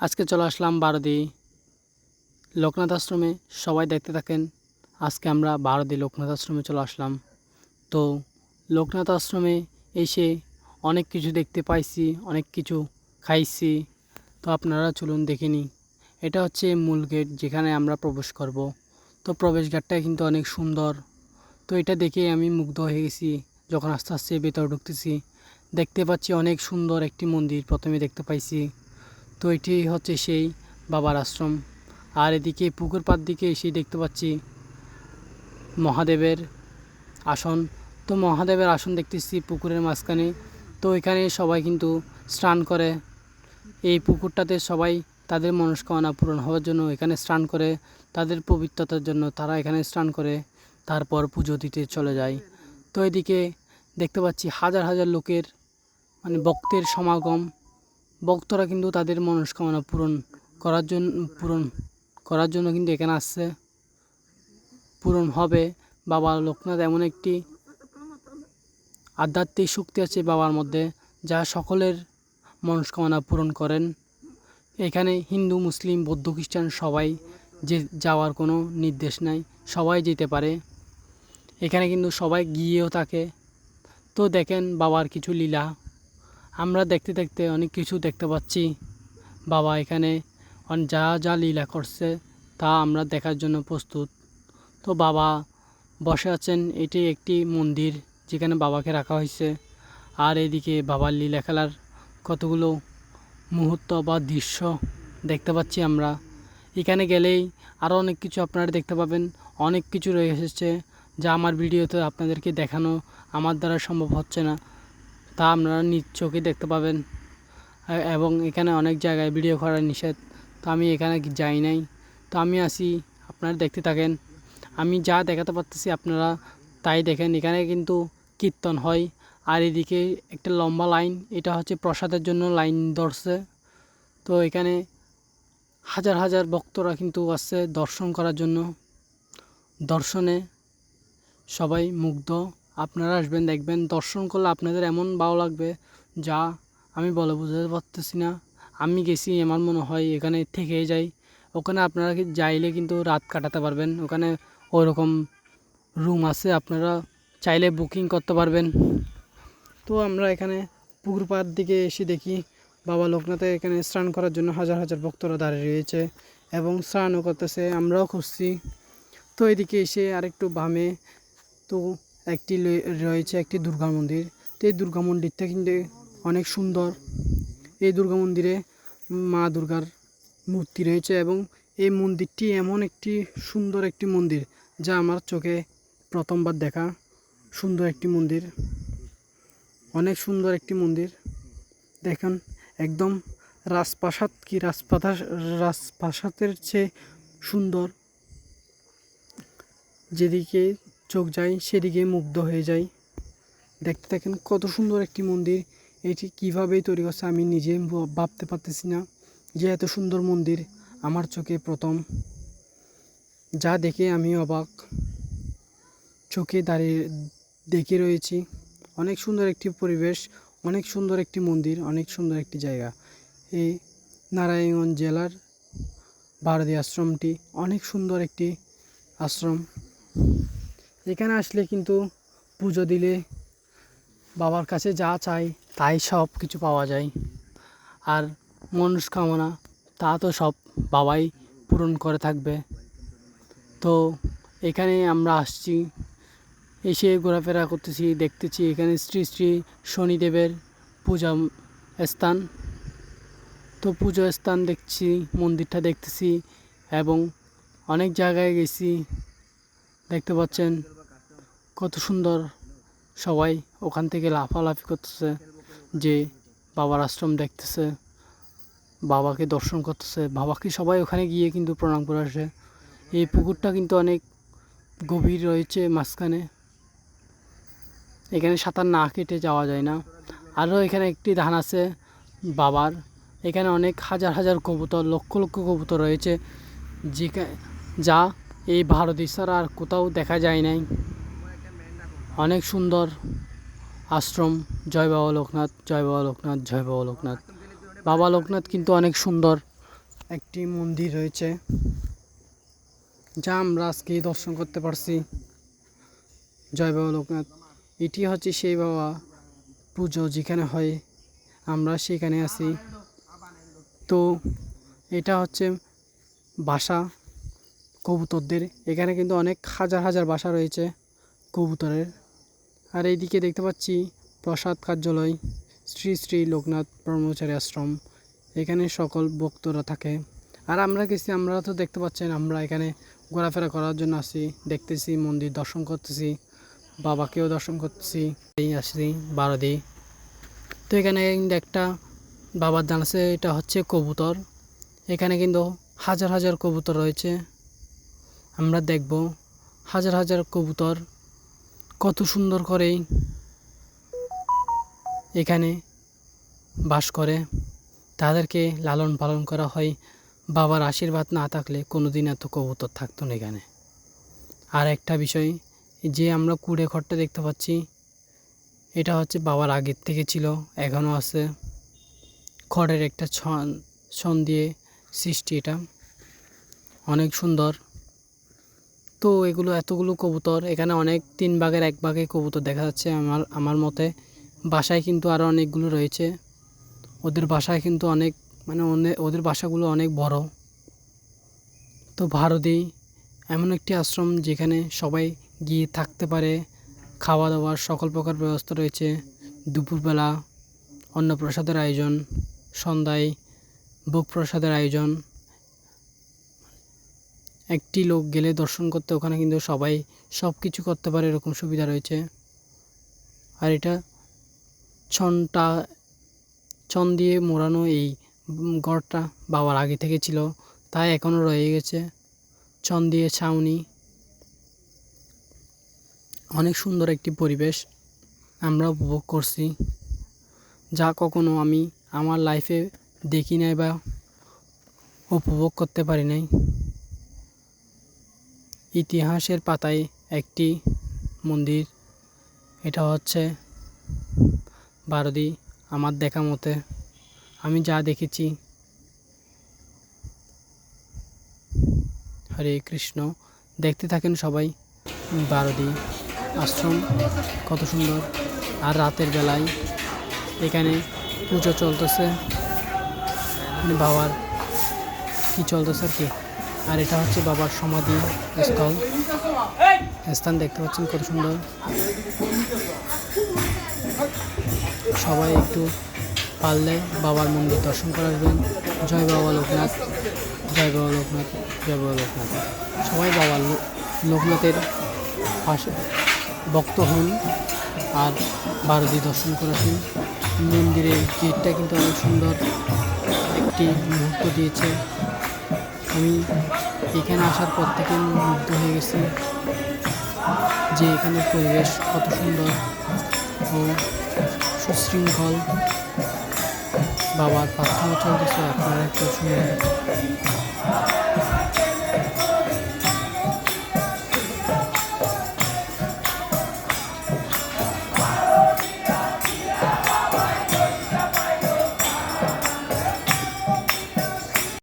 আজকে চলে আসলাম বারদি লোকনাথ আশ্রমে। সবাই দেখতে থাকেন, আজকে আমরা বারদি লোকনাথ আশ্রমে চলে আসলাম। তো লোকনাথ আশ্রমে এসে অনেক কিছু দেখতে পাইছি, অনেক কিছু খাইছি। তো আপনারা চলুন দেখে নিই। এটা হচ্ছে মূল গেট যেখানে আমরা প্রবেশ করব। তো প্রবেশ গেটটা কিন্তু অনেক সুন্দর। তো এটা দেখে আমি মুগ্ধ হয়ে গেছি, যখন আস্তে আস্তে ভেতরে ঢুকতেছি। দেখতে পাচ্ছি অনেক সুন্দর একটি মন্দির প্রথমে দেখতে পাইছি। তো এটি হচ্ছে সেই বাবার আশ্রম। আর এদিকে পুকুর পাড় দিকে এসে দেখতে পাচ্ছি মহাদেবের আসন। তো মহাদেবের আসন দেখতেছি পুকুরের মাঝখানে। তো এখানে সবাই কিন্তু স্নান করে। এই পুকুরটাতে সবাই তাদের মনস্কামনা পূরণ হওয়ার জন্য এখানে স্নান করে। তাদের পবিত্রতার জন্য তারা এখানে স্নান করে। তারপর পুজো দিতে চলে যায়। তো এদিকে দেখতে পাচ্ছি হাজার হাজার লোকের মানে ভক্তের সমাগম। ভক্তরা কিন্তু তাদের মনস্কামনা পূরণ করার জন্য পূরণ করার জন্য কিন্তু এখানে আসছে। পূরণ হবে। বাবা লোকনাথ এমন একটি আধ্যাত্মিক শক্তি আছে বাবার মধ্যে, যা সকলের মনস্কামনা পূরণ করেন। এখানে হিন্দু, মুসলিম, বৌদ্ধ, খ্রিস্টান সবাই যে, যাওয়ার কোনো নির্দেশ নাই, সবাই যেতে পারে। এখানে কিন্তু সবাই গিয়েও থাকে। তো দেখেন বাবার কিছু লীলা। আমরা দেখতে দেখতে অনেক কিছু দেখতে পাচ্ছি। বাবা এখানে যা যা লীলা করছে তা আমরা দেখার জন্য প্রস্তুত। তো বাবা বসে আছেন, এটি একটি মন্দির যেখানে বাবাকে রাখা হয়েছে। আর এদিকে বাবার লীলা খেলার কতগুলো মুহূর্ত বা দৃশ্য দেখতে পাচ্ছি আমরা। এখানে গেলেই আরও অনেক কিছু আপনারা দেখতে পাবেন। অনেক কিছু রয়ে এসেছে যা আমার ভিডিওতে আপনাদেরকে দেখানো আমার দ্বারা সম্ভব হচ্ছে না। তা আপনারা নিজ চোখে দেখতে পাবেন। এবং এখানে অনেক জায়গায় ভিডিও করার নিষেধ। তো আমি এখানে যাই নাই। তো আমি আসি, আপনারা দেখতে থাকেন। আমি যা দেখাতে পারতেছি আপনারা তাই দেখেন। এখানে কিন্তু কীর্তন হয়। আর এদিকে একটা লম্বা লাইন, এটা হচ্ছে প্রসাদের জন্য লাইন ধরছে। তো এখানে হাজার হাজার ভক্তরা কিন্তু আসছে দর্শন করার জন্য। দর্শনে সবাই মুগ্ধ। আপনারা আসবেন, দেখবেন দর্শন করলে আপনাদের এমন ভালো লাগবে যা আমি বলে বোঝাতে পারতেছি না। আমি গেছি, আমার মনে হয় এখানে থেকে যাই। ওখানে আপনারা যাইলে কিন্তু রাত কাটাতে পারবেন। ওখানে ওরকম রুম আছে, আপনারা চাইলে বুকিং করতে পারবেন। তো আমরা এখানে পুকুর পাড় দিকে এসে দেখি, বাবা লোকনাথে এখানে স্নান করার জন্য হাজার হাজার ভক্তরা দাঁড়িয়ে রয়েছে এবং স্নানও করতেছে, আমরাও খুঁজছি। তো এদিকে এসে আরেকটু বামে, তো একটি রয়েছে একটি দুর্গা মন্দির। তো এই দুর্গা মন্দিরটা কিন্তু অনেক সুন্দর। এই দুর্গা মন্দিরে মা দুর্গার মূর্তি রয়েছে এবং এই মন্দিরটি এমন একটি সুন্দর একটি মন্দির যা আমার চোখে প্রথমবার দেখা। সুন্দর একটি মন্দির। অনেক সুন্দর একটি মন্দির। দেখেন, একদম রাজপ্রাসাদ কি রাজপ্রাসাদ রাজপ্রাসাদের চেয়ে সুন্দর। যেদিকে চোখ যায়, সেদিকে মুগ্ধ হয়ে যায়। দেখতে দেখেন কত সুন্দর একটি মন্দির। এটি কীভাবে তৈরি করছে আমি নিজে ভাবতে পারতেছি না যে এত সুন্দর মন্দির আমার চোখে প্রথম। যা দেখে আমি অবাক। চোখে দাঁড়িয়ে দেখে রয়েছি অনেক সুন্দর একটি পরিবেশ, অনেক সুন্দর একটি মন্দির, অনেক সুন্দর একটি জায়গা। এই নারায়ণগঞ্জ জেলার ভারতী আশ্রমটি অনেক সুন্দর একটি আশ্রম। এখানে আসলে কিন্তু পুজো দিলে বাবার কাছে যা চাই তাই সব কিছু পাওয়া যায়। আর মনস্কামনা, তা তো সব বাবাই পূরণ করে থাকবে। তো এখানে আমরা আসছি, এসে ঘোরাফেরা করতেছি, দেখতেছি এখানে শ্রী শ্রী শনিদেবের পূজা স্থান। তো পুজো স্থান দেখছি, মন্দিরটা দেখতেছি এবং অনেক জায়গায় গেছি। দেখতে পাচ্ছেন কত সুন্দর সবাই ওখান থেকে লাফালাফি করতেছে, যে বাবার আশ্রম দেখতেছে, বাবাকে দর্শন করতেছে, বাবাকে সবাই ওখানে গিয়ে কিন্তু প্রণাম করে আসে। এই পুকুরটা কিন্তু অনেক গভীর রয়েছে মাঝখানে। এখানে সাঁতার না কেটে যাওয়া যায় না। আরও এখানে একটি ধান আছে বাবার। এখানে অনেক হাজার হাজার কবুতর, লক্ষ লক্ষ কবুতর রয়েছে। যে যা এই ভারত ছাড়া আর কোথাও দেখা যায় নাই। অনেক সুন্দর আশ্রম। জয় বাবা লোকনাথ, জয় বাবা লোকনাথ, জয় বাবা লোকনাথ। বাবা লোকনাথ কিন্তু অনেক সুন্দর একটি মন্দির রয়েছে, যা আমরা আজকে দর্শন করতে পারছি। জয় বাবা লোকনাথ, এটি হচ্ছে সেই বাবা পুজো যেখানে হয়, আমরা সেখানে আছি। তো এটা হচ্ছে বাসা কবুতরদের, এখানে কিন্তু অনেক হাজার হাজার বাসা রয়েছে কবুতরের। আর এইদিকে দেখতে পাচ্ছি প্রসাদ কার্যালয়, শ্রী শ্রী লোকনাথ ব্রহ্মচারী আশ্রম। এখানে সকল ভক্তরা থাকে। আর আমরা গেছি, আমরা তো দেখতে পাচ্ছেন, আমরা এখানে ঘোরাফেরা করার জন্য আসি, দেখতেছি, মন্দির দর্শন করতেছি, বাবাকেও দর্শন করতেছি, এই আসছি, বারোদি। তো এখানে একটা বাবার জানাছে এটা হচ্ছে কবুতর। এখানে কিন্তু হাজার হাজার কবুতর রয়েছে। আমরা দেখব হাজার হাজার কবুতর কত সুন্দর করে এখানে বাস করে। তাদেরকে লালন পালন করা হয়। বাবার আশীর্বাদ না থাকলে কোনো দিন এত কবুতর থাকতো না এখানে। আর একটা বিষয়, যে আমরা কুড়ে ঘরটা দেখতে পাচ্ছি, এটা হচ্ছে বাবার আগের থেকে ছিল, এখনও আছে। খড়ের একটা ছন ছন দিয়ে সৃষ্টি এটা। অনেক সুন্দর। তো এগুলো এতগুলো কবুতর, এখানে অনেক তিন ভাগের এক ভাগে কবুতর দেখা যাচ্ছে আমার আমার মতে। বাসায় কিন্তু আরও অনেকগুলো রয়েছে। ওদের বাসায় কিন্তু অনেক মানে ওদের বাসাগুলো অনেক বড়। তো ভারতী, এমন একটি আশ্রম যেখানে সবাই গিয়ে থাকতে পারে খাওয়া দাওয়ার সকল প্রকার ব্যবস্থা রয়েছে, দুপুরবেলা, অন্নপ্রসাদের আয়োজন, সন্ধ্যায় ভোগ প্রসাদের আয়োজন একটি লোক গেলে দর্শন করতে, ওখানে কিন্তু সবাই সব কিছু করতে পারে, এরকম সুবিধা রয়েছে। আর এটা ছনটা, ছন দিয়ে মোড়ানো এই গড়টা বাবার আগে থেকে ছিল, তাই এখনও রয়ে গেছে। ছন দিয়ে ছাউনি। অনেক সুন্দর একটি পরিবেশ আমরা উপভোগ করছি। যা কখনো আমি আমার লাইফে দেখি নাই বা উপভোগ করতে পারি নাই। ইতিহাসের পাতায় একটি মন্দির। এটা হচ্ছে বারদি আমার দেখা মতে। আমি যা দেখেছি, হরে কৃষ্ণ, দেখতে থাকেন সবাই। বারদি আশ্রম কত সুন্দর। আর রাতের বেলায় এখানে পুজো চলতেছে। মানে বাবার কি চলতেছে আর কি? আর এটা হচ্ছে বাবার সমাধি স্থল। স্থান দেখতে পাচ্ছেন কত সুন্দর। সবাই একটু পারলে বাবার মন্দির দর্শন করে আসবেন। জয় বাবা লোকনাথ, জয় বাবা লোকনাথ, জয় বাবা লোকনাথ। সবাই বাবা লোকনাথের পাশে ভক্ত হন আর ভারতী দর্শন করে আসুন। মন্দিরের গেটটা কিন্তু অনেক সুন্দর। একটি মুহূর্ত দিয়েছে। আমি এখানে আসার পর থেকে মুগ্ধ হয়ে গেছি যে এখানের পরিবেশ কত সুন্দর ও সুশৃঙ্খল। বাবার প্রার্থনা চলতেছে, আপনারা একটু শুনে